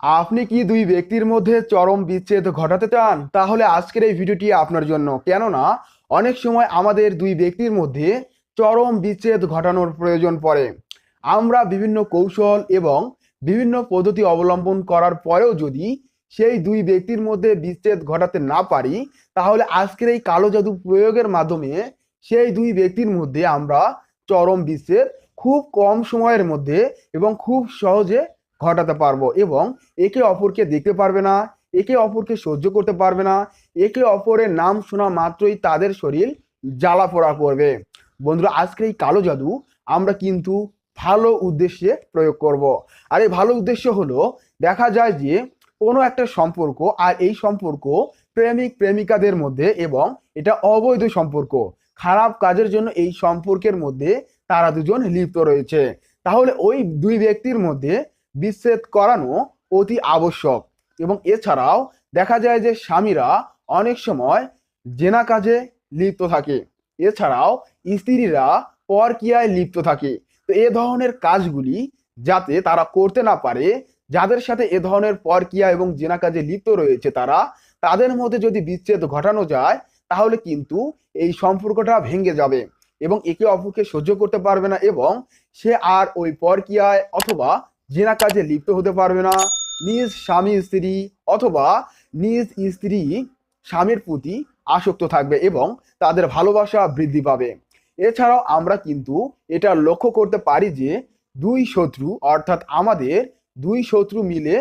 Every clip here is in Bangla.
আপনি কি দুই ব্যক্তির মধ্যে চরম বিচ্ছেদ ঘটাতে চান? তাহলে আজকের এই ভিডিওটি আপনার জন্য। কেননা, অনেক সময় আমাদের দুই ব্যক্তির মধ্যে চরম বিচ্ছেদ ঘটানোর প্রয়োজন পড়ে। আমরা বিভিন্ন কৌশল এবং বিভিন্ন পদ্ধতি অবলম্বন করার পরেও যদি সেই দুই ব্যক্তির মধ্যে বিচ্ছেদ ঘটাতে না পারি, তাহলে আজকের এই কালো জাদু প্রয়োগের মাধ্যমে সেই দুই ব্যক্তির মধ্যে আমরা চরম বিচ্ছেদ খুব কম সময়ের মধ্যে এবং খুব সহজে ঘটাতে পারব এবং একে অপরকে দেখতে পারবে না, একে অপরকে সহ্য করতে পারবে না, একে অপরের নাম শোনা মাত্রই তাদের শরীর জ্বালা পোড়া করবে। বন্ধুরা, আজকের এই কালো জাদু আমরা কিন্তু ভালো উদ্দেশ্যে প্রয়োগ করব। আর এই ভালো উদ্দেশ্য হলো, দেখা যায় যে কোনো একটা সম্পর্ক আর এই সম্পর্ক প্রেমিক প্রেমিকাদের মধ্যে এবং এটা অবৈধ সম্পর্ক। খারাপ কাজের জন্য এই সম্পর্কের মধ্যে তারা দুজন লিপ্ত রয়েছে। তাহলে ওই দুই ব্যক্তির মধ্যে বিচ্ছেদ করানো অতি আবশ্যক। এবং এছাড়াও দেখা যায় যে স্বামীরা অনেক সময় জেনা কাজে লিপ্ত থাকে। এছাড়াও স্ত্রীরা পরকিয়ায় লিপ্ত থাকে। তো এ ধরনের কাজগুলি যাতে তারা করতে না পারে, যাদের সাথে এ ধরনের পরকিয়া এবং জেনা কাজে লিপ্ত রয়েছে তারা, তাদের মধ্যে যদি বিচ্ছেদ ঘটানো যায়, তাহলে কিন্তু এই সম্পর্কটা ভেঙে যাবে এবং একে অপরকে সহ্য করতে পারবে না এবং সে আর ওই পরকিয়ায় অথবা জেনা কাজে লিপ্ত হতে পারবে না। নিজ স্বামী, স্ত্রী অথবা নিজ স্ত্রী, স্বামীর প্রতি আসক্ত থাকবে এবং তাদের ভালোবাসা বৃদ্ধি পাবে। এছাড়াও আমরা কিন্তু এটা লক্ষ্য করতে পারি যে দুই শত্রু অর্থাৎ আমাদের দুই শত্রু মিলে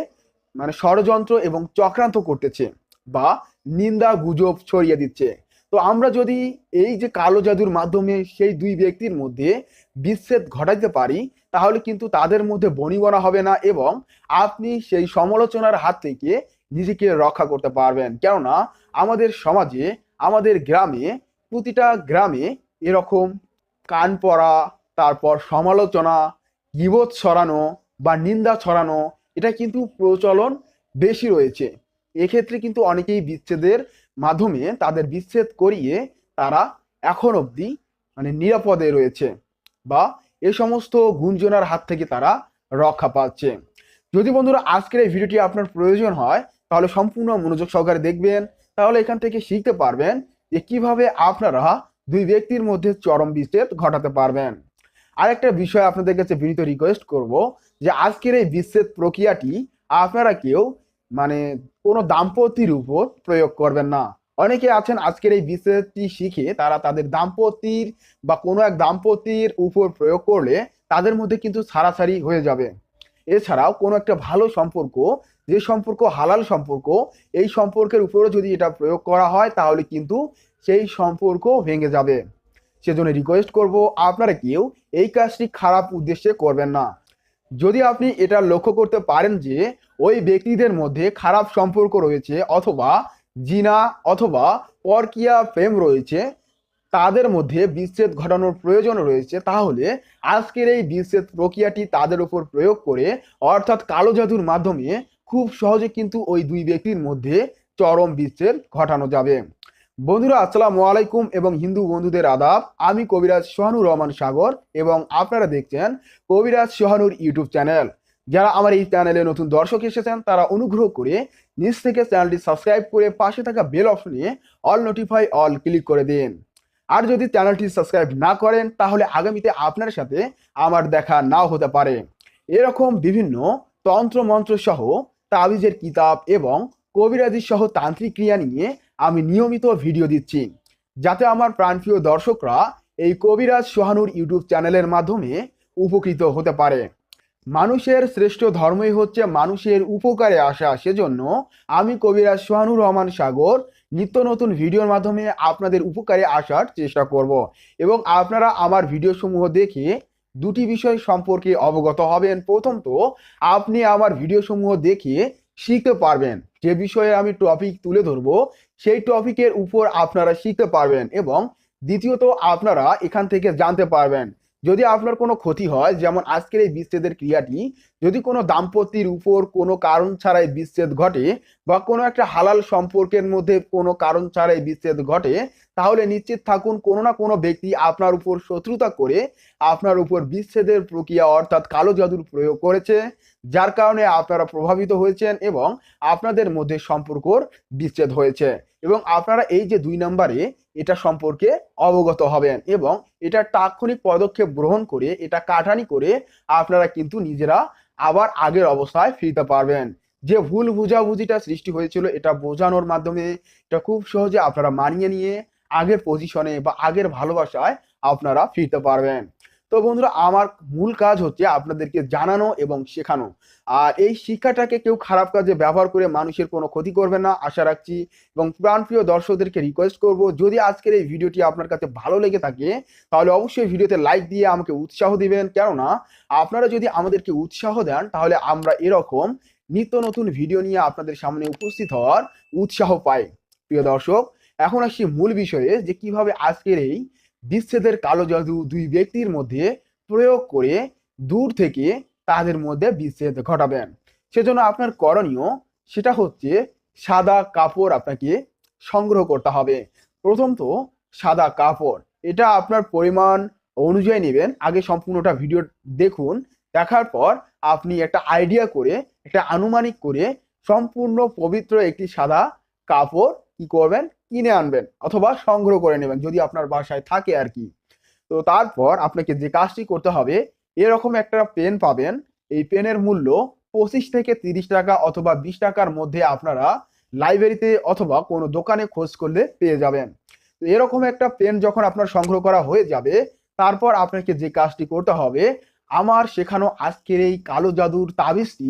মানে ষড়যন্ত্র এবং চক্রান্ত করতেছে বা নিন্দা, গুজব ছড়িয়ে দিচ্ছে। তো আমরা যদি এই যে কালো জাদুর মাধ্যমে সেই দুই ব্যক্তির মধ্যে বিচ্ছেদ ঘটাইতে পারি, তাহলে কিন্তু তাদের মধ্যে বনিবনা হবে না এবং আপনি সেই সমালোচনার হাত থেকে নিজেকে রক্ষা করতে পারবেন। কেননা আমাদের সমাজে, আমাদের গ্রামে, প্রতিটা গ্রামে এরকম কান পড়া তারপর সমালোচনা, গিবত ছড়ানো বা নিন্দা ছড়ানো, এটা কিন্তু প্রচলন বেশি রয়েছে। এক্ষেত্রে কিন্তু অনেকেই বিচ্ছেদের মাধ্যমে তাদের বিচ্ছেদ করিয়ে তারা এখন অবধি মানে নিরাপদে রয়েছে বা এ সমস্ত গুঞ্জনার হাত থেকে তারা রক্ষা পাচ্ছে। যদি বন্ধুরা আজকের এই ভিডিওটি আপনার প্রয়োজন হয়, তাহলে সম্পূর্ণ মনোযোগ সহকারে দেখবেন। তাহলে এখান থেকে শিখতে পারবেন যে কীভাবে আপনারা দুই ব্যক্তির মধ্যে চরম বিচ্ছেদ ঘটাতে পারবেন। আরেকটা বিষয় আপনাদের কাছে বিনীত রিকোয়েস্ট করব যে আজকের এই বিচ্ছেদ প্রক্রিয়াটি আপনারা কেউ মানে কোনো দাম্পতির উপর প্রয়োগ করবেন না। অনেকে আছেন আজকের এই বিষয়টি শিখে তারা তাদের দাম্পতির বা কোনো এক দাম্পতির উপর প্রয়োগ করলে তাদের মধ্যে কিন্তু ছাড়াছাড়ি হয়ে যাবে। এছাড়াও কোনো একটা ভালো সম্পর্ক, যে সম্পর্ক হালাল সম্পর্ক, এই সম্পর্কের উপরও যদি এটা প্রয়োগ করা হয় তাহলে কিন্তু সেই সম্পর্ক ভেঙে যাবে। সেজন্য রিকোয়েস্ট করব আপনারা কেউ এই কাজটি খারাপ উদ্দেশ্যে করবেন না। যদি আপনি এটা লক্ষ্য করতে পারেন যে ওই ব্যক্তিদের মধ্যে খারাপ সম্পর্ক রয়েছে অথবা জিনা অথবা পরকিয়া প্রেম রয়েছে, তাদের মধ্যে বিচ্ছেদ ঘটানোর প্রয়োজন রয়েছে, তাহলে আজকের এই বিচ্ছেদ প্রক্রিয়াটি তাদের উপর প্রয়োগ করে, অর্থাৎ কালো জাদুর মাধ্যমে খুব সহজে কিন্তু ওই দুই ব্যক্তির মধ্যে চরম বিচ্ছেদ ঘটানো যাবে। বন্ধুরা, আসসালামু আলাইকুম এবং হিন্দু বন্ধুদের আদাব। আমি কবিরাজ সোহানুর রহমান সাগর এবং আপনারা দেখছেন কবিরাজ সোহানুর ইউটিউব চ্যানেল। যারা আমার এই চ্যানেলে নতুন দর্শক এসেছেন, তারা অনুগ্রহ করে নিচ থেকে চ্যানেলটি সাবস্ক্রাইব করে পাশে থাকা বেল অপশনে অল নোটিফাই অল ক্লিক করে দিন। আর যদি চ্যানেলটি সাবস্ক্রাইব না করেন, তাহলে আগামীতে আপনার সাথে আমার দেখা নাও হতে পারে। এরকম বিভিন্ন তন্ত্র মন্ত্র সহ তাবিজের কিতাব এবং কবিরাজি সহ তান্ত্রিক ক্রিয়া নিয়ে আমি নিয়মিত ভিডিও দিচ্ছি। যাতে আমার প্রাণপ্রিয় দর্শকরা এই কবিরাজ সোহানুর ইউটিউব চ্যানেলের মাধ্যমে উপকৃত হতে পারে। মানুষের শ্রেষ্ঠ ধর্মই হচ্ছে মানুষের উপকারে আসা। সেজন্য আমি কবিরাজ সোহানুর রহমান সাগর নিত্য নতুন ভিডিওর মাধ্যমে আপনাদের উপকারে আসার চেষ্টা করব। এবং আপনারা আমার ভিডিও সমূহ দেখে দুটি বিষয় সম্পর্কে অবগত হবেন। প্রথমত আপনি আমার ভিডিও সমূহ দেখে শিখতে পারবেন। যে বিষয়ে আমি টপিক তুলে ধরবো, সেই টপিকের উপর আপনারা শিখতে পারবেন। এবং দ্বিতীয়ত, আপনারা এখান থেকে জানতে পারবেন যদি আপনার কোনো ক্ষতি হয়, যেমন আজকের এই বিচ্ছেদের ক্রিয়াটি, যদি কোনো দাম্পত্যের উপর কোনো কারণ ছাড়াই বিচ্ছেদ ঘটে বা কোনো একটা হালাল সম্পর্কের মধ্যে কোনো কারণ ছাড়াই বিচ্ছেদ ঘটে, তাহলে নিশ্চিত থাকুন কোনো না কোনো ব্যক্তি আপনার উপর শত্রুতা করে আপনার উপর বিচ্ছেদের প্রক্রিয়া অর্থাৎ কালো জাদুর প্রয়োগ করেছে, যার কারণে আপনারা প্রভাবিত হয়েছেন এবং আপনাদের মধ্যে সম্পর্কর বিচ্ছেদ হয়েছে। এবং আপনারা এই যে দুই নম্বরে এটা সম্পর্কে অবগত হবেন এবং এটা তাৎক্ষণিক পদক্ষেপ গ্রহণ করে, এটা কাটানি করে আপনারা কিন্তু নিজেরা আবার আগের অবস্থায় ফিরতে পারবেন। যে ভুল বুঝাবুঝিটা সৃষ্টি হয়েছিল, এটা বোঝানোর মাধ্যমে এটা খুব সহজে আপনারা মানিয়ে নিয়ে আগের পজিশনে বা আগের ভালোবাসায় আপনারা ফিরতে পারবেন। তো বন্ধুরা, আমার মূল কাজ হচ্ছে আপনাদেরকে জানানো এবং শেখানো। আর এই শিক্ষাটাকে কেউ খারাপ কাজে ব্যবহার করে মানুষের কোনো ক্ষতি করবে না, আশা রাখছি। এবং প্রাণপ্রিয় দর্শকদেরকে রিকোয়েস্ট করব, যদি আজকের এই ভিডিওটি আপনার কাছে ভালো লেগে থাকে, তাহলে অবশ্যই ভিডিওতে লাইক দিয়ে আমাকে উৎসাহ দিবেন। কেননা, আপনারা যদি আমাদেরকে উৎসাহ দেন, তাহলে আমরা এরকম নিত্য নতুন ভিডিও নিয়ে আপনাদের সামনে উপস্থিত হওয়ার উৎসাহ পাই। প্রিয় দর্শক, এখন আসছি মূল বিষয়ে যে কীভাবে আজকের এই বিচ্ছেদের কালো জাদু দুই ব্যক্তির মধ্যে প্রয়োগ করে দূর থেকে তাদের মধ্যে বিচ্ছেদ ঘটাবেন সেজন্য আপনার করণীয় সেটা হচ্ছে সাদা কাপড় আপনাকে সংগ্রহ করতে হবে। প্রথম তো সাদা কাপড়, এটা আপনার পরিমাণ অনুযায়ী নেবেন। আগে সম্পূর্ণটা ভিডিও দেখুন, দেখার পর আপনি একটা আইডিয়া করে, একটা আনুমানিক করে সম্পূর্ণ পবিত্র একটি সাদা কাপড় কি করবেন? কিনে আনবেন অথবা সংগ্রহ করে নেবেন যদি আপনার বাসায় থাকে আর কি। তো তারপর আপনাকে যে কাজটি করতে হবে, এরকম একটা পেন পাবেন। এই পেনের মূল্য পঁচিশ থেকে তিরিশ টাকা অথবা বিশ টাকার মধ্যে আপনারা লাইব্রেরিতে অথবা কোনো দোকানে খোঁজ করলে পেয়ে যাবেন। তো এরকম একটা পেন যখন আপনার সংগ্রহ করা হয়ে যাবে, তারপর আপনাকে যে কাজটি করতে হবে, আমার শেখানো আজকের এই কালো জাদুর তাবিজটি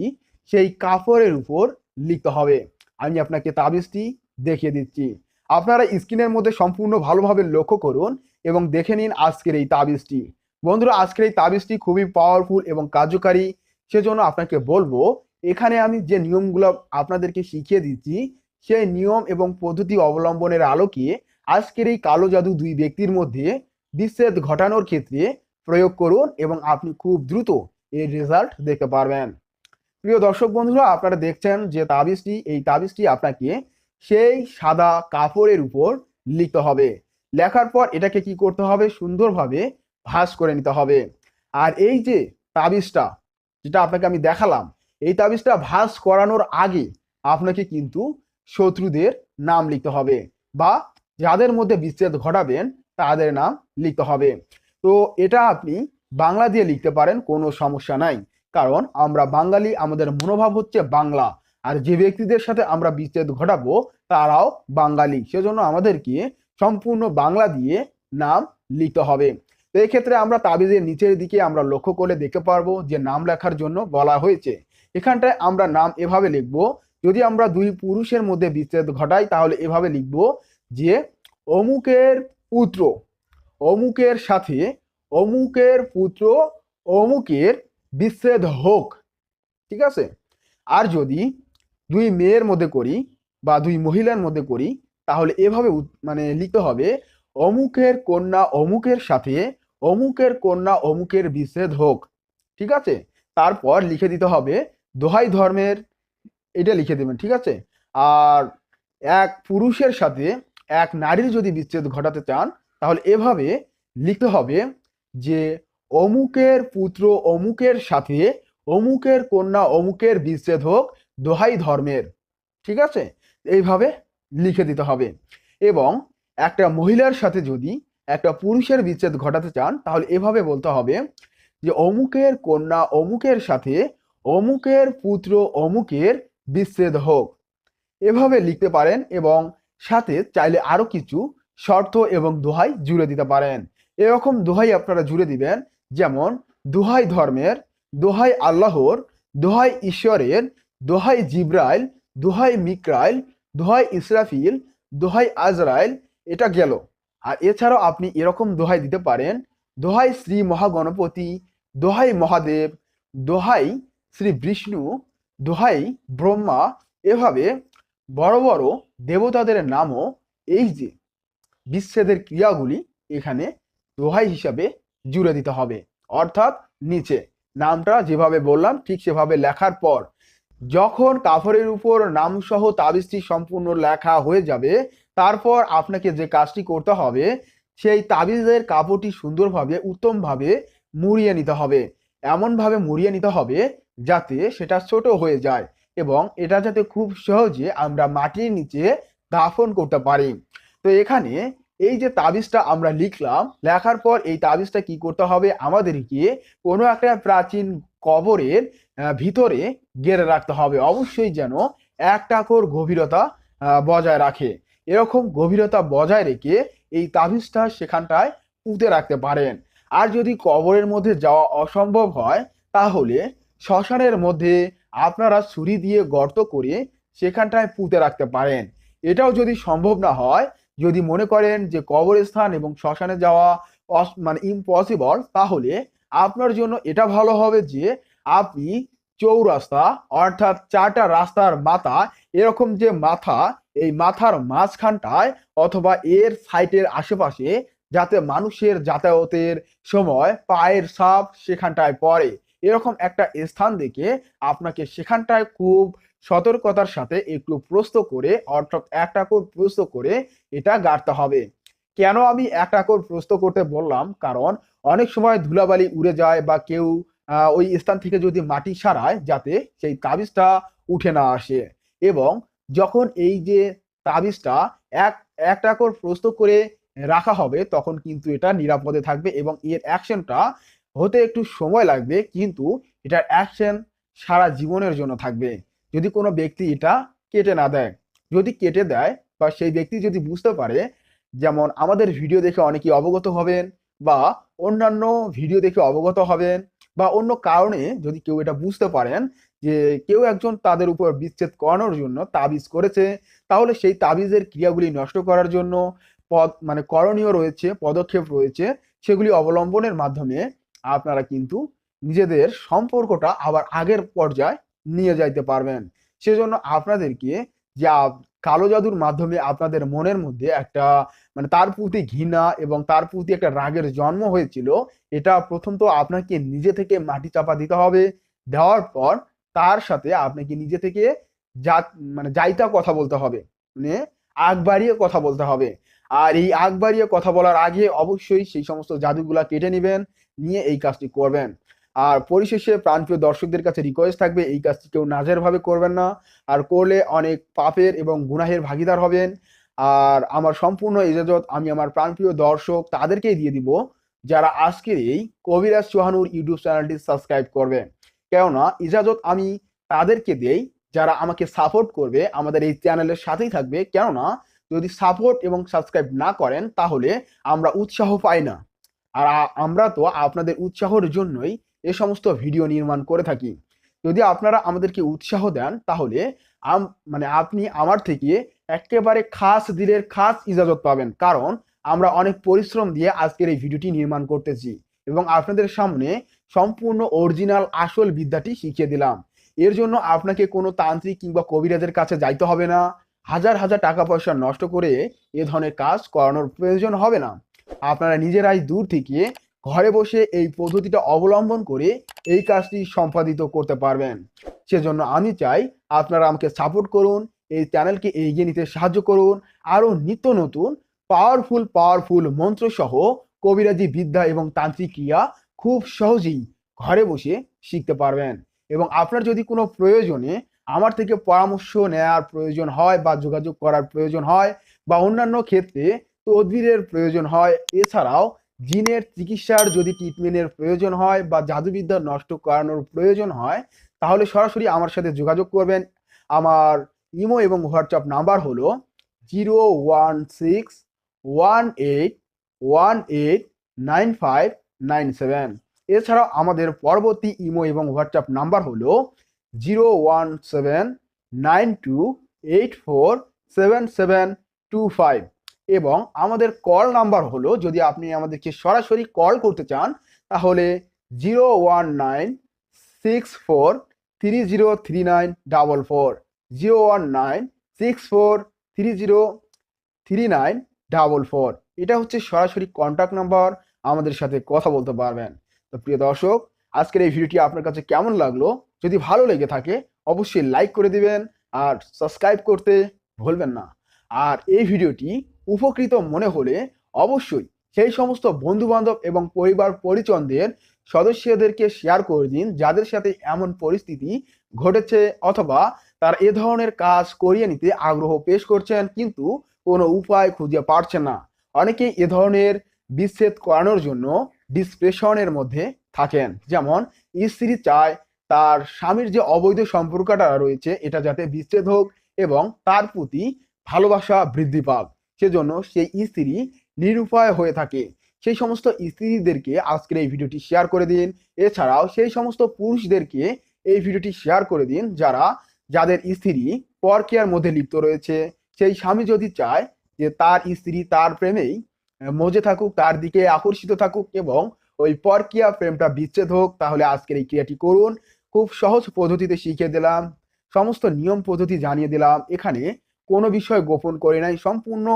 সেই কাপড়ের উপর লিখতে হবে। আমি আপনাকে তাবিজটি দেখিয়ে দিচ্ছি। আপনারা স্ক্রিনের মধ্যে সম্পূর্ণ ভালোভাবে লক্ষ্য করুন এবং দেখে নিন আজকের এই তাবিজটি। বন্ধুরা, আজকের এই তাবিজটি খুবই পাওয়ারফুল এবং কার্যকারী। সেজন্য আপনাকে বলব, এখানে আমি যে নিয়মগুলো আপনাদেরকে শিখিয়ে দিচ্ছি, সেই নিয়ম এবং পদ্ধতি অবলম্বনের আলোকে আজকের এই কালো জাদু দুই ব্যক্তির মধ্যে বিচ্ছেদ ঘটানোর ক্ষেত্রে প্রয়োগ করুন এবং আপনি খুব দ্রুত এর রেজাল্ট দেখতে পারবেন। প্রিয় দর্শক বন্ধুরা, আপনারা দেখছেন যে তাবিজটি, এই তাবিজটি আপনাকে সেই সাদা কাপড়ের উপর লিখতে হবে। লেখার পর এটাকে কি করতে হবে? সুন্দরভাবে ভাঁজ করে নিতে হবে। আর এই যে তাবিজটা, যেটা আপনাকে আমি দেখালাম, এই তাবিজটা ভাঁজ করানোর আগে আপনাকে কিন্তু শত্রুদের নাম লিখতে হবে বা যাদের মধ্যে বিচ্ছেদ ঘটাবেন তাদের নাম লিখতে হবে। তো এটা আপনি বাংলা দিয়ে লিখতে পারেন, কোনো সমস্যা নাই। কারণ আমরা বাঙালি, আমাদের মনোভাব হচ্ছে বাংলা। আর যে ব্যক্তিদের সাথে আমরা বিচ্ছেদ ঘটাবো, তারাও বাঙালি। সেজন্য আমাদেরকে সম্পূর্ণ বাংলা দিয়ে নাম লিখতে হবে। তো এই ক্ষেত্রে আমরা তাবিজের নিচের দিকে আমরা লক্ষ্য করলে দেখতে পারব যে নাম লেখার জন্য বলা হয়েছে। এখানটায় আমরা নাম এভাবে লিখব, যদি আমরা দুই পুরুষের মধ্যে বিচ্ছেদ ঘটাই, তাহলে এভাবে লিখব যে অমুকের পুত্র, অমুকের সাথে, অমুকের পুত্র, অমুকের বিচ্ছেদ হোক। ঠিক আছে? আর যদি দুই মেয়ের মধ্যে করি বা দুই মহিলার মধ্যে করি, তাহলে এভাবে মানে লিখতে হবে, অমুকের কন্যা অমুকের সাথে, অমুকের কন্যা অমুকের বিচ্ছেদ হোক। ঠিক আছে? তারপর লিখে দিতে হবে দোহাই ধর্মের, এটা লিখে দেবেন, ঠিক আছে? আর এক পুরুষের সাথে এক নারীর যদি বিচ্ছেদ ঘটাতে চান, তাহলে এভাবে লিখতে হবে যে অমুকের পুত্র অমুকের সাথে, অমুকের কন্যা অমুকের বিচ্ছেদ হোক দোহাই ধর্মের, ঠিক আছে? এইভাবে লিখে দিতে হবে। এবং একটা মহিলার সাথে যদি একটা পুরুষের বিচ্ছেদ ঘটাতে চান, তাহলে এভাবে বলতে হবে যে, অমুকের কন্যা অমুকের সাথে, অমুকের পুত্র অমুকের বিচ্ছেদ হোক। এভাবে লিখতে পারেন এবং সাথে চাইলে আরও কিছু শর্ত এবং দোহাই জুড়ে দিতে পারেন। এরকম দোহাই আপনারা জুড়ে দিবেন, যেমন দোহাই ধর্মের, দোহাই আল্লাহর, দোহাই ঈশ্বরের দোহাই জিব্রাইল, দোহাই মিক্রাইল, দোহাই ইসরাফিল, দোহাই আজরাইল, এটা গেল। আর এছাড়াও আপনি এরকম দোহাই দিতে পারেন। দোহাই শ্রী মহাগণপতি, দোহাই মহাদেব, দোহাই শ্রী বিষ্ণু, দোহাই ব্রহ্মা, এভাবে বড় বড় দেবতাদের নামও এই যে বিচ্ছেদের ক্রিয়াগুলি এখানে দোহাই হিসাবে জুড়ে দিতে হবে। অর্থাৎ নিচে, নামটা যেভাবে বললাম, ঠিক সেভাবে লেখার পর যখন কাপড়ের উপর নামসহ তাবিজটি সম্পূর্ণ লেখা হয়ে যাবে, তারপর আপনাকে যে কাজটি করতে হবে, সেই তাবিজের কাপড়টি সুন্দরভাবে, উত্তমভাবে মুড়িয়ে নিতে হবে। এমনভাবে মুড়িয়ে নিতে হবে যাতে সেটা ছোট হয়ে যায় এবং এটা যাতে খুব সহজে আমরা মাটির নিচে দাফন করতে পারি। তো এখানে এই যে তাবিজটা আমরা লিখলাম, লেখার পর এই তাবিজটা কি করতে হবে? আমাদেরকে কোনো একটা প্রাচীন কবরের ভিতরে গেড়ে রাখতে হবে। অবশ্যই যেন এক টাকর গভীরতা বজায় রাখে। এরকম গভীরতা বজায় রেখে এই তাবিজটা সেখানটায় পুঁতে রাখতে পারেন। আর যদি কবরের মধ্যে যাওয়া অসম্ভব হয়, তাহলে শ্মশানের মধ্যে আপনারা ছুরি দিয়ে গর্ত করে সেখানটায় পুঁতে রাখতে পারেন। এটাও যদি সম্ভব না হয়, যদি মনে করেন যে কবরস্থান এবং শ্মশানে যাওয়া মানে ইম্পসিবল তাহলে আপনার জন্য এটা ভালো হবে যে আপনি চৌরাস্তা, অর্থাৎ চারটা রাস্তার মাথা, এরকম যে মাথা, এই মাথার মাঝখানটায় অথবা এর সাইটের আশেপাশে যাতে মানুষের যাতায়াতের সময় পায়ের সাপ সেখানটায় পড়ে। এরকম একটা স্থান দেখে আপনাকে সেখানটায় খুব সতর্কতার সাথে একটু প্রস্ত করে, অর্থাৎ একটা করে প্রস্ত করে এটা গাড়তে হবে। কেন আমি একটা করে প্রস্ত করতে বললাম? কারণ অনেক সময় ধুলাবালি উড়ে যায় বা কেউ ওই স্থান থেকে যদি মাটি সারায় যাতে সেই তাবিজটা উঠে না আসে এবং যখন এই যে তাবিজটা এক একটা করে প্রস্তুত করে রাখা হবে তখন কিন্তু এটা নিরাপদে থাকবে এবং এর অ্যাকশনটা হতে একটু সময় লাগবে কিন্তু এটার অ্যাকশন সারা জীবনের জন্য থাকবে। যদি কোনো ব্যক্তি এটা কেটে না দেয়, যদি কেটে দেয় বা সেই ব্যক্তি যদি বুঝতে পারে, যেমন আমাদের ভিডিও দেখে অনেকেই অবগত হবেন বা অন্যান্য ভিডিও দেখে অবগত হবেন বা অন্য কারণে যদি কেউ এটা বুঝতে পারেন যে কেউ একজন তাদের উপর বিচ্ছেদ করানোর জন্য তাবিজ করেছে, তাহলে সেই তাবিজের ক্রিয়াগুলি নষ্ট করার জন্য পদ মানে করণীয় রয়েছে, পদক্ষেপ রয়েছে, সেগুলি অবলম্বনের মাধ্যমে আপনারা কিন্তু নিজেদের সম্পর্কটা আবার আগের পর্যায়ে নিয়ে যাইতে পারবেন। সেজন্য আপনাদেরকে যে কালো জাদুর মাধ্যমে আপনাদের মনের মধ্যে একটা মানে তার প্রতি ঘৃণা এবং তার প্রতি একটা রাগের জন্ম হয়েছিল, এটা প্রথম তো আপনাকে নিজে থেকে মাটি চাপা দিতে হবে। দেওয়ার পর তার সাথে আপনাকে নিজে থেকে যা মানে যাইতা কথা বলতে হবে। মানে আগ বাড়িয়ে কথা বলতে হবে। আর এই আগ বাড়িয়ে কথা বলার আগে অবশ্যই সেই সমস্ত জাদুগুলা কেটে নেবেন, নিয়ে এই কাজটি করবেন। আর পরিশেষে প্রাণপ্রিয় দর্শকদের কাছে রিকোয়েস্ট থাকবে, এই কাজটি কেউ নাজের ভাবে করবেন না। আর করলে অনেক পাপের এবং গুনাহের ভাগিদার হবেন। আর আমার সম্পূর্ণ ইজাজত, আমি আমার প্রাণপ্রিয় দর্শক তাদেরকেই দিয়ে দিব, যারা আজকের এই কবিরাজ চৌহানুর ইউটিউব চ্যানেলটি সাবস্ক্রাইব করবে। কেননা, ইজাজত আমি তাদেরকে দেই, যারা আমাকে সাপোর্ট করবে, আমাদের এই চ্যানেলের সাথেই থাকবে। কেননা, যদি সাপোর্ট এবং সাবস্ক্রাইব না করেন, তাহলে আমরা উৎসাহ পাই না। আর আমরা তো আপনাদের উৎসাহের জন্যই এ সমস্ত ভিডিও নির্মাণ করে থাকি। যদি আপনারা আমাদেরকে উৎসাহ দেন, তাহলে মানে আপনি আমার থেকে একেবারে খাস দিলের খাস ইজাজত পাবেন। কারণ আমরা অনেক পরিশ্রম দিয়ে আজকের এই ভিডিওটি নির্মাণ করতেছি এবং আপনাদের সামনে সম্পূর্ণ অরিজিনাল, আসল বিদ্যাটি শিখিয়ে দিলাম। এর জন্য আপনাকে কোনো তান্ত্রিক কিংবা কবিরাজের কাছে যাইতে হবে না। হাজার হাজার টাকা পয়সা নষ্ট করে এ ধরনের কাজ করানোর প্রয়োজন হবে না। আপনারা নিজেরাই দূর থেকে ঘরে বসে এই পদ্ধতিটা অবলম্বন করে এই কাজটি সম্পাদিত করতে পারবেন। সেজন্য আমি চাই আপনারা আমাকে সাপোর্ট করুন, এই চ্যানেলকে এগিয়ে নিতে সাহায্য করুন, আরও নিত্য নতুন পাওয়ারফুল পাওয়ারফুল মন্ত্র সহ কবিরাজি বিদ্যা এবং তান্ত্রিক ক্রিয়া খুব সহজেই ঘরে বসে শিখতে পারবেন। এবং আপনার যদি কোনো প্রয়োজনে আমার থেকে পরামর্শ নেওয়ার প্রয়োজন হয় বা যোগাযোগ করার প্রয়োজন হয় বা অন্যান্য ক্ষেত্রে তদবিরের প্রয়োজন হয়, এছাড়াও জিনের চিকিৎসার যদি ট্রিটমেন্টের প্রয়োজন হয় বা জাদুবিদ্যা নষ্ট করানোর প্রয়োজন হয়, তাহলে সরাসরি আমার সাথে যোগাযোগ করবেন। আমার ইমো এবং হোয়াটসঅ্যাপ নাম্বার হলো zero one six one eight one eight nine five nine seven. এছাড়াও আমাদের পরবর্তী ইমো এবং হোয়াটসঅ্যাপ নাম্বার হলো zero one seven nine two eight four seven seven two five. এবং আমাদের কল নাম্বার হলো, যদি আপনি আমাদেরকে সরাসরি কল করতে চান, তাহলে zero one nine six four three zero three nine double four zero one nine six four three zero three nine double four এটা হচ্ছে সরাসরি কন্ট্যাক্ট নাম্বার আমাদের সাথে কথা বলতে পারবেন। তো প্রিয় দর্শক, আজকের এই ভিডিওটি আপনার কাছে কেমন লাগল? যদি ভালো লেগে থাকে, অবশ্যই লাইক করে দিবেন, আর সাবস্ক্রাইব করতে ভুলবেন না। আর এই ভিডিওটি উপকৃত মনে হলে অবশ্যই সেই সমস্ত বন্ধু বান্ধব এবং পরিবার পরিজনদের, সদস্যদেরকে শেয়ার করে দিন যাদের সাথে এমন পরিস্থিতি ঘটেছে অথবা তার এ ধরনের কাজ করিয়ে নিতে আগ্রহ পেশ করছেন কিন্তু কোনো উপায় খুঁজে পারছেন না। অনেকেই এ ধরনের বিচ্ছেদ করানোর জন্য ডিসপ্রেশনের মধ্যে থাকেন। যেমন, স্ত্রী চায় তার স্বামীর যে অবৈধ সম্পর্কটা রয়েছে, এটা যাতে বিচ্ছেদ হোক এবং তার প্রতি ভালোবাসা বৃদ্ধি পাক। সেজন্য সেই স্ত্রী নিরুপায় হয়ে থাকে। সেই সমস্ত স্ত্রীদেরকে আজকের এই ভিডিওটি শেয়ার করে দিন। এছাড়াও সেই সমস্ত পুরুষদেরকে এই ভিডিওটি শেয়ার করে দিন যারা, যাদের স্ত্রী পরকিয়ার মধ্যে লিপ্ত রয়েছে। সেই স্বামী যদি চায় যে তার স্ত্রী তার প্রেমেই মজে থাকুক, তার দিকে আকর্ষিত থাকুক এবং ওই পরকিয়া প্রেমটা বিচ্ছেদ হোক, তাহলে আজকের এই ক্রিয়াটি করুন। খুব সহজ পদ্ধতিতে শিখিয়ে দিলাম। সমস্ত নিয়ম পদ্ধতি জানিয়ে দিলাম। এখানে কোনো বিষয় গোপন করে নাই। সম্পূর্ণ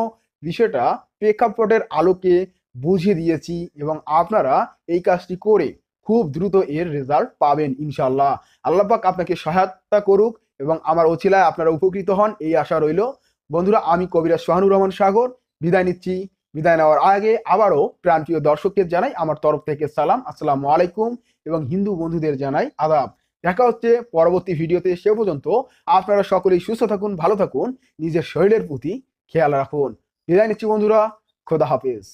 বিষয়টা প্রেক্ষাপটের আলোকে বুঝিয়ে দিয়েছি এবং আপনারা এই কাজটি করে খুব দ্রুত এর রেজাল্ট পাবেন ইনশাল্লাহ আল্লাহ পাক আপনাকে সহায়তা করুক এবং আমার ওছিলায় আপনারা উপকৃত হন, এই আশা রইল। বন্ধুরা, আমি কবিরা সোহানুর রহমান সাগর, বিদায় নিচ্ছি। বিদায় নেওয়ার আগে আবারও প্রাণপ্রিয় দর্শককে জানাই আমার তরফ থেকে সালাম, আসসালামু আলাইকুম এবং হিন্দু বন্ধুদের জানাই আদাব। দেখা হচ্ছে পরবর্তী ভিডিওতে সে পর্যন্ত আপনারা সকলেই সুস্থ থাকুন, ভালো থাকুন, নিজের শরীরের প্রতি খেয়াল রাখুন। বিদায় নিচ্ছি বন্ধুরা, খোদা হাফেজ।